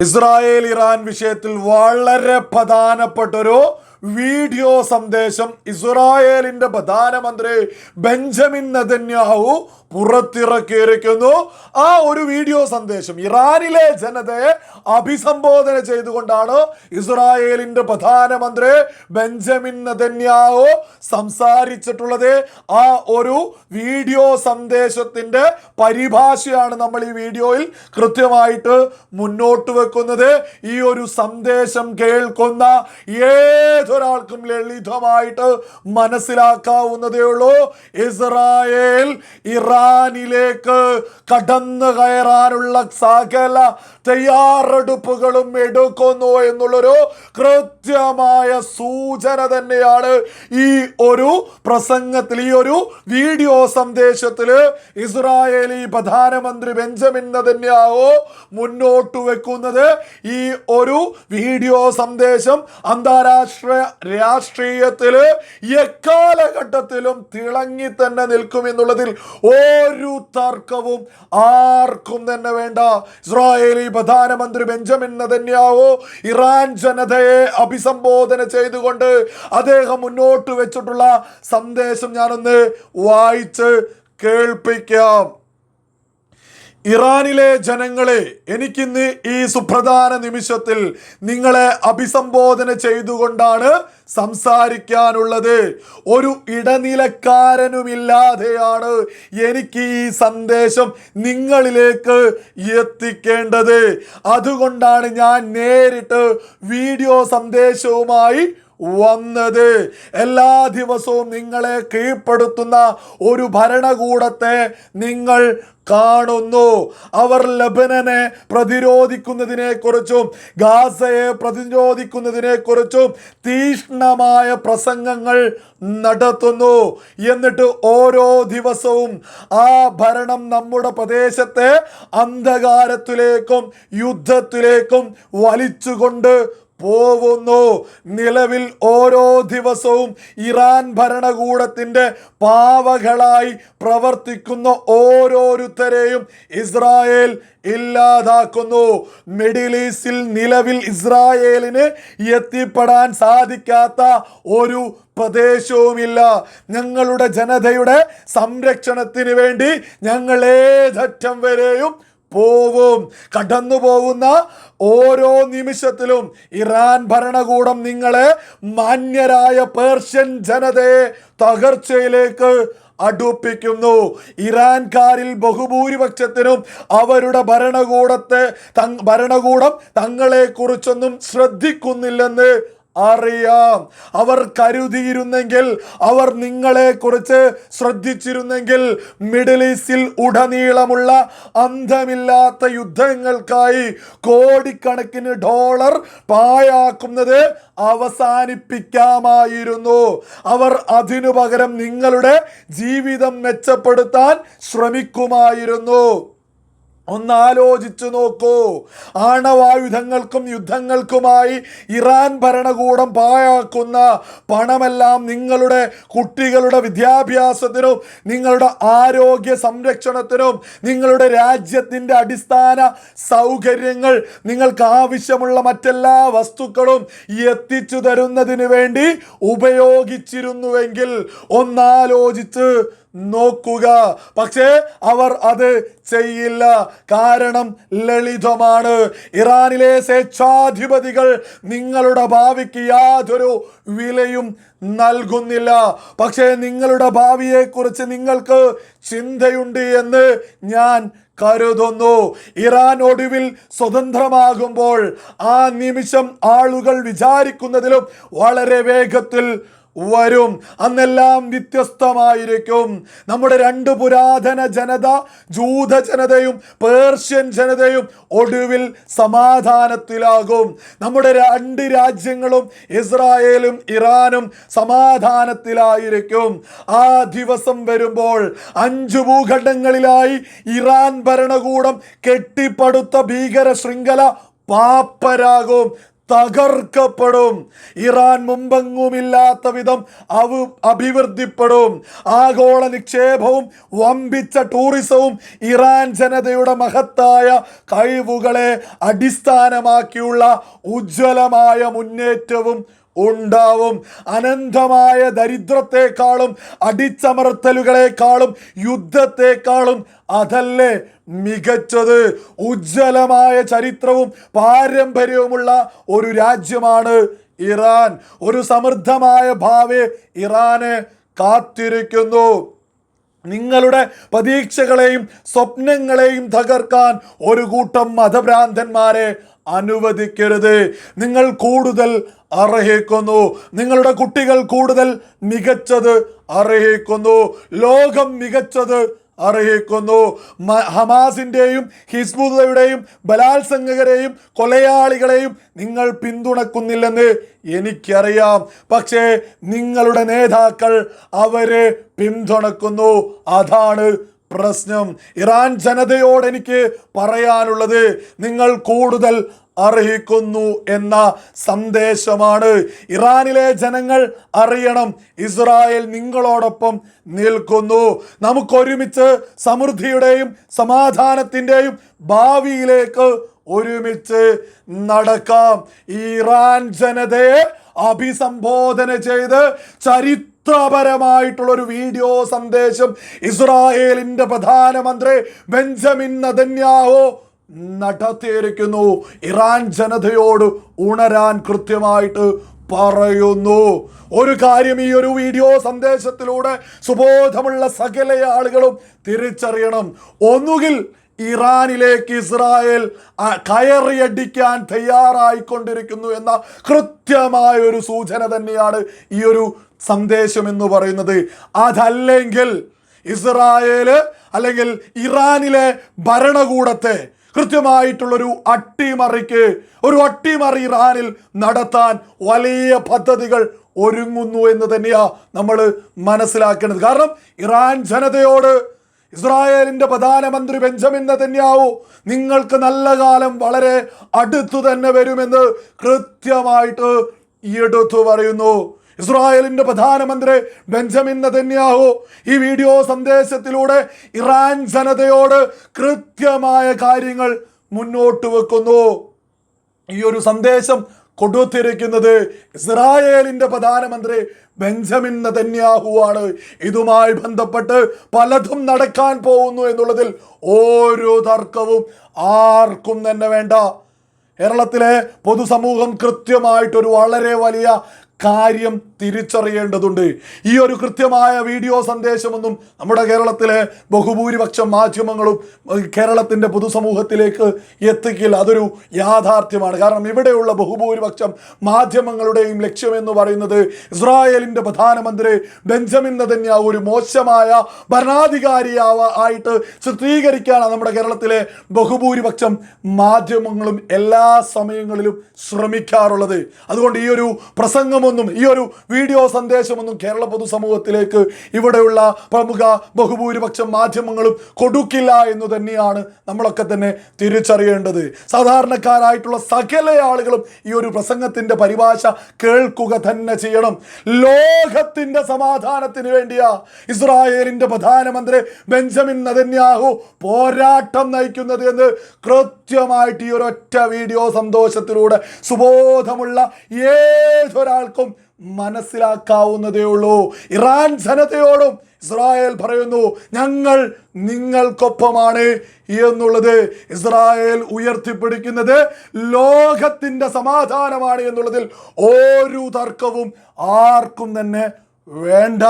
Israel Iran വിഷയത്തിൽ വളരെ പ്രധാനപ്പെട്ടൊരു വീഡിയോ സന്ദേശം ഇസ്രായേലിന്റെ പ്രധാനമന്ത്രി ബെഞ്ചമിൻ നദന്യാഹു പുറത്തിറക്കിയിരിക്കുന്നു. ആ ഒരു വീഡിയോ സന്ദേശം ഇറാനിലെ ജനതയെ അഭിസംബോധന ചെയ്തുകൊണ്ടാണ് ഇസ്രായേലിന്റെ പ്രധാനമന്ത്രി ബെഞ്ചമിൻ നദന്യാഹു സംസാരിച്ചിട്ടുള്ളത്. ആ ഒരു വീഡിയോ സന്ദേശത്തിന്റെ പരിഭാഷയാണ് നമ്മൾ ഈ വീഡിയോയിൽ കൃത്യമായിട്ട് മുന്നോട്ട് വെക്കുന്നത്. ഈ ഒരു സന്ദേശം കേൾക്കുന്ന ഏതൊരാൾക്കും ലളിതമായിട്ട് മനസ്സിലാക്കാവുന്നതേ ഉള്ളൂ. ഇസ്രായേൽ ഇറാനിലേക്ക് കടന്നു കയറാനുള്ള സകല തയ്യാറെടുപ്പുകളും എടുക്കുന്നു എന്നുള്ളൊരു കൃത്യമായ സൂചന തന്നെയാണ് ഈ ഒരു പ്രസംഗത്തിൽ ഈ ഒരു വീഡിയോ സന്ദേശത്തിൽ ഇസ്രായേലി പ്രധാനമന്ത്രി ബെഞ്ചമിൻ തന്നെയാവോ മുന്നോട്ട് വെക്കുന്നത് ഈ ഒരു വീഡിയോ സന്ദേശം അന്താരാഷ്ട്ര രാഷ്ട്രീയത്തിൽ എക്കാലഘട്ടത്തിലും തിളങ്ങി തന്നെ നിൽക്കും എന്നുള്ളതിൽ ഒരു തർക്കവും ആർക്കും തന്നെ വേണ്ട. ഇസ്രായേലി പ്രധാനമന്ത്രി ബെഞ്ചമിൻ നെതന്യാഹു ഇറാൻ ജനതയെ അഭിസംബോധന ചെയ്തുകൊണ്ട് അദ്ദേഹം മുന്നോട്ട് വെച്ചിട്ടുള്ള സന്ദേശം ഞാനൊന്ന് വായിച്ച് കേൾപ്പിക്കാം. ഇറാനിലെ ജനങ്ങളെ എനിക്കിന്ന് ഈ സുപ്രധാന നിമിഷത്തിൽ നിങ്ങളെ അഭിസംബോധന ചെയ്തുകൊണ്ടാണ് സംസാരിക്കാനുള്ളത്. ഒരു ഇടനിലക്കാരനുമില്ലാതെയാണ് എനിക്ക് ഈ സന്ദേശം നിങ്ങളിലേക്ക് എത്തിക്കേണ്ടത്. അതുകൊണ്ടാണ് ഞാൻ നേരിട്ട് വീഡിയോ സന്ദേശവുമായി വന്നത്. എല്ലാ ദിവസവും നിങ്ങളെ കീഴ്പ്പെടുത്തുന്ന ഒരു ഭരണകൂടത്തെ നിങ്ങൾ കാണുന്നു. അവർ ലബനനെ പ്രതിരോധിക്കുന്നതിനെ കുറിച്ചും ഗാസയെ പ്രതിരോധിക്കുന്നതിനെ കുറിച്ചും തീഷ്ണമായ പ്രസംഗങ്ങൾ നടത്തുന്നു. എന്നിട്ട് ഓരോ ദിവസവും ആ ഭരണം നമ്മുടെ പ്രദേശത്തെ അന്ധകാരത്തിലേക്കും യുദ്ധത്തിലേക്കും വലിച്ചുകൊണ്ട് പോവുന്നു. നിലവിൽ ഓരോ ദിവസവും ഇറാൻ ഭരണകൂടത്തിന്റെ പാവകളായി പ്രവർത്തിക്കുന്ന ഓരോരുത്തരെയും ഇസ്രായേൽ ഇല്ലാതാക്കുന്നു. മിഡിൽ ഈസ്റ്റിൽ നിലവിൽ ഇസ്രായേലിന് എത്തിപ്പെടാൻ സാധിക്കാത്ത ഒരു പ്രദേശവുമില്ല. ഞങ്ങളുടെ ജനതയുടെ സംരക്ഷണത്തിന് വേണ്ടി ഞങ്ങൾ ഏതറ്റം വരെയും പോവും. കടന്നു പോകുന്ന ഓരോ നിമിഷത്തിലും ഇറാൻ ഭരണകൂടം നിങ്ങളെ മാന്യരായ പേർഷ്യൻ ജനതയെ തകർച്ചയിലേക്ക് അടുപ്പിക്കുന്നു. ഇറാൻകാരിൽ ബഹുഭൂരിപക്ഷത്തിനും അവരുടെ ഭരണകൂടത്തെ ഭരണകൂടം തങ്ങളെ കുറിച്ചൊന്നും ശ്രദ്ധിക്കുന്നില്ലെന്ന് അറിയാം. അവർ കരുതിയിരുന്നെങ്കിൽ അവർ നിങ്ങളെ കുറിച്ച് ശ്രദ്ധിച്ചിരുന്നെങ്കിൽ മിഡിൽ ഈസ്റ്റിൽ ഉടനീളമുള്ള അന്ധമില്ലാത്ത യുദ്ധങ്ങൾക്കായി കോടിക്കണക്കിന് ഡോളർ പായാക്കുന്നത് അവസാനിപ്പിക്കാമായിരുന്നു. അവർ അതിനു പകരം നിങ്ങളുടെ ജീവിതം മെച്ചപ്പെടുത്താൻ ശ്രമിക്കുമായിരുന്നു. ഒന്ന് ആലോചിച്ചു നോക്കൂ. ആണവായുധങ്ങൾക്കും യുദ്ധങ്ങൾക്കുമായി ഇറാൻ ഭരണകൂടം പാഴാക്കുന്ന പണമെല്ലാം നിങ്ങളുടെ കുട്ടികളുടെ വിദ്യാഭ്യാസത്തിനും നിങ്ങളുടെ ആരോഗ്യ സംരക്ഷണത്തിനും നിങ്ങളുടെ രാജ്യത്തിന്റെ അടിസ്ഥാന സൗകര്യങ്ങൾ നിങ്ങൾക്ക് ആവശ്യമുള്ള മറ്റെല്ലാ വസ്തുക്കളും എത്തിച്ചു തരുന്നതിന് വേണ്ടി ഉപയോഗിച്ചിരുന്നുവെങ്കിൽ ഒന്നാലോചിച്ച് നോക്കുക. പക്ഷേ അവർ അത് ചെയ്യില്ല. കാരണം ലളിതമാണ്. ഇറാനിലെ സ്വേച്ഛാധിപതികൾ നിങ്ങളുടെ ഭാവിക്ക് യാതൊരു വിലയും നൽകുന്നില്ല. പക്ഷേ നിങ്ങളുടെ ഭാവിയെക്കുറിച്ച് നിങ്ങൾക്ക് ചിന്തയുണ്ട് എന്ന് ഞാൻ കരുതുന്നു. ഇറാൻ ഒടുവിൽ സ്വതന്ത്രമാകുമ്പോൾ ആ നിമിഷം ആളുകൾ വിചാരിക്കുന്നതിലും വളരെ വേഗത്തിൽ വരും. അന്നെല്ലാം വ്യത്യസ്തമായിരിക്കും. നമ്മുടെ രണ്ട് പുരാതന ജനത ജൂത ജനതയും പേർഷ്യൻ ജനതയും ഒടുവിൽ സമാധാനത്തിലാകും. നമ്മുടെ രണ്ട് രാജ്യങ്ങളും ഇസ്രായേലും ഇറാനും സമാധാനത്തിലായിരിക്കും. ആ ദിവസം വരുമ്പോൾ അഞ്ച് ഭൂഖണ്ഡങ്ങളിലായി ഇറാൻ ഭരണകൂടം കെട്ടിപ്പടുത്ത ഭീകര ശൃംഖല പാപ്പരാകും. തകർക്കപ്പെടും. ഇറാൻ മുമ്പെങ്ങുമില്ലാത്ത വിധം അവ അഭിവൃദ്ധിപ്പെടും. ആഗോള നിക്ഷേപവും വമ്പിച്ച ടൂറിസവും ഇറാൻ ജനതയുടെ മഹത്തായ കഴിവുകളെ അടിസ്ഥാനമാക്കിയുള്ള ഉജ്ജ്വലമായ മുന്നേറ്റവും ഉണ്ടാവും. അനന്തമായ ദരിദ്രത്തെക്കാളും അടിച്ചമർത്തലുകളെക്കാളും യുദ്ധത്തെക്കാളും അതല്ലേ മികച്ചത്. ഉജ്ജ്വലമായ ചരിത്രവും പാരമ്പര്യവുമുള്ള ഒരു രാജ്യമാണ് ഇറാൻ. ഒരു സമൃദ്ധമായ ഭാവി ഇറാന് കാത്തിരിക്കുന്നു. നിങ്ങളുടെ പ്രതീക്ഷകളെയും സ്വപ്നങ്ങളെയും തകർക്കാൻ ഒരു കൂട്ടം മതഭ്രാന്തന്മാരെ അനുവദിക്കരുത്. നിങ്ങൾ കൂടുതൽ അർഹിക്കുന്നു. നിങ്ങളുടെ കുട്ടികൾ കൂടുതൽ മികച്ചത് അർഹിക്കുന്നു. ലോകം മികച്ചത് അർഹിക്കുന്നു. ഹമാസിന്റെയും ഹിസ്ബുദയുടെയും ബലാത്സംഗകരെയും കൊലയാളികളെയും നിങ്ങൾ പിന്തുണക്കുന്നില്ലെന്ന് എനിക്കറിയാം. പക്ഷേ നിങ്ങളുടെ നേതാക്കൾ അവരെ പിന്തുണക്കുന്നു. അതാണ് പ്രശ്നം ഇറാൻ ജനതയോട് എനിക്ക് പറയാനുള്ളത് നിങ്ങൾ കൂടുതൽ അർഹിക്കുന്നു എന്ന സന്ദേശമാണ്. ഇറാനിലെ ജനങ്ങൾ അറിയണം. ഇസ്രായേൽ നിങ്ങളോടൊപ്പം നിൽക്കുന്നു. നമുക്കൊരുമിച്ച് സമൃദ്ധിയുടെയും സമാധാനത്തിന്റെയും ഭാവിയിലേക്ക് ഒരുമിച്ച് നടക്കാം. ഇറാൻ ജനതയെ അഭിസംബോധന ചെയ്ത് ചരിത്രപരമായിട്ടുള്ള ഒരു വീഡിയോ സന്ദേശം ഇസ്രായേലിന്റെ പ്രധാനമന്ത്രി ബെഞ്ചമിൻ നദന്യാഹോ നടത്തിയിരിക്കുന്നു. ഇറാൻ ജനതയോട് ഉണരാൻ കൃത്യമായിട്ട് പറയുന്നു. ഒരു കാര്യം ഈ ഒരു വീഡിയോ സന്ദേശത്തിലൂടെ സുബോധമുള്ള സകല ആളുകളും തിരിച്ചറിയണം. ഒന്നുകിൽ ഇറാനിലേക്ക് ഇസ്രായേൽ കയറിയടിക്കാൻ തയ്യാറായിക്കൊണ്ടിരിക്കുന്നു എന്ന കൃത്യമായ ഒരു സൂചന തന്നെയാണ് ഈ ഒരു സന്ദേശം എന്ന് പറയുന്നത് അതല്ലെങ്കിൽ ഇസ്രായേൽ അല്ലെങ്കിൽ ഇറാനിലെ ഭരണകൂടത്തെ കൃത്യമായിട്ടുള്ളൊരു അട്ടിമറിക്ക് ഒരു അട്ടിമറി ഇറാനിൽ നടത്താൻ വലിയ പദ്ധതികൾ ഒരുങ്ങുന്നു എന്ന് തന്നെയാണ് നമ്മൾ മനസ്സിലാക്കേണ്ടത്. കാരണം ഇറാൻ ജനതയോട് ഇസ്രായേലിന്റെ പ്രധാനമന്ത്രി ബെഞ്ചമിൻ നെതന്യാവു നിങ്ങൾക്ക് നല്ല കാലം വളരെ അടുത്തു തന്നെ വരുമെന്ന് കൃത്യമായിട്ട് എടുത്തു പറയുന്നു. ഇസ്രായേലിന്റെ പ്രധാനമന്ത്രി ബെഞ്ചമിൻ നതന്യാഹു ഈ വീഡിയോ സന്ദേശത്തിലൂടെ ഇറാൻ ജനതയോട് കൃത്യമായ കാര്യങ്ങൾ മുന്നോട്ട് വെക്കുന്നു. ഈ ഒരു സന്ദേശം കൊടുത്തിരിക്കുന്നത് ഇസ്രായേലിന്റെ പ്രധാനമന്ത്രി ബെഞ്ചമിൻ നതന്യാഹു ആണ്. ഇതുമായി ബന്ധപ്പെട്ട് പലതും നടക്കാൻ പോകുന്നു എന്നുള്ളതിൽ ഓരോ തർക്കവും ആർക്കും തന്നെ വേണ്ട. കേരളത്തിലെ പൊതുസമൂഹം കൃത്യമായിട്ടൊരു വളരെ വലിയ കാര്യം തിരിച്ചറിയേണ്ടതുണ്ട്. ഈ ഒരു കൃത്യമായ വീഡിയോ സന്ദേശമൊന്നും നമ്മുടെ കേരളത്തിലെ ബഹുഭൂരിപക്ഷം മാധ്യമങ്ങളും കേരളത്തിന്റെ പൊതുസമൂഹത്തിലേക്ക് എത്തിക്കില്ല. അതൊരു യാഥാർത്ഥ്യമാണ്. കാരണം ഇവിടെയുള്ള ബഹുഭൂരിപക്ഷം മാധ്യമങ്ങളുടെയും ലക്ഷ്യമെന്ന് പറയുന്നത് ഇസ്രായേലിന്റെ പ്രധാനമന്ത്രി ബെഞ്ചമിൻ നെതന്യാഹു ഒരു മോശമായ ഭരണാധികാരിയാവ ആയിട്ട് ചിത്രീകരിക്കാനാണ് നമ്മുടെ കേരളത്തിലെ ബഹുഭൂരിപക്ഷം മാധ്യമങ്ങളും എല്ലാ സമയങ്ങളിലും ശ്രമിക്കാറുള്ളത്. അതുകൊണ്ട് ഈ ഒരു പ്രസംഗമൊന്നും ഈ ഒരു വീഡിയോ സന്ദേശമൊന്നും കേരള പൊതുസമൂഹത്തിലേക്ക് ഇവിടെയുള്ള പ്രമുഖ ബഹുഭൂരിപക്ഷം മാധ്യമങ്ങളും കൊടുക്കില്ല എന്ന് തന്നെയാണ് നമ്മളൊക്കെ തന്നെ തിരിച്ചറിയേണ്ടത്. സാധാരണക്കാരായിട്ടുള്ള സകല ആളുകളും ഈ ഒരു പ്രസംഗത്തിന്റെ പരിഭാഷ കേൾക്കുക തന്നെ ചെയ്യണം. ലോകത്തിന്റെ സമാധാനത്തിന് വേണ്ടിയാ ഇസ്രായേലിന്റെ പ്രധാനമന്ത്രി ബെഞ്ചമിൻ നദന്യാഹു പോരാട്ടം നയിക്കുന്നത് എന്ന് കൃത്യമായിട്ട് ഈ ഒരൊറ്റ വീഡിയോ സന്തോഷത്തിലൂടെ സുബോധമുള്ള ഏതൊരാൾക്കും മനസ്സിലാക്കാവുന്നതേ ഉള്ളൂ. ഇറാൻ ജനതയോടും ഇസ്രായേൽ പറയുന്നു ഞങ്ങൾ നിങ്ങൾക്കൊപ്പമാണ് എന്നുള്ളത് ഇസ്രായേൽ ഉയർത്തിപ്പിടിക്കുന്നത് ലോകത്തിന്റെ സമാധാനമാണ് എന്നുള്ളതിൽ ഒരു തർക്കവും ആർക്കും തന്നെ വേണ്ട.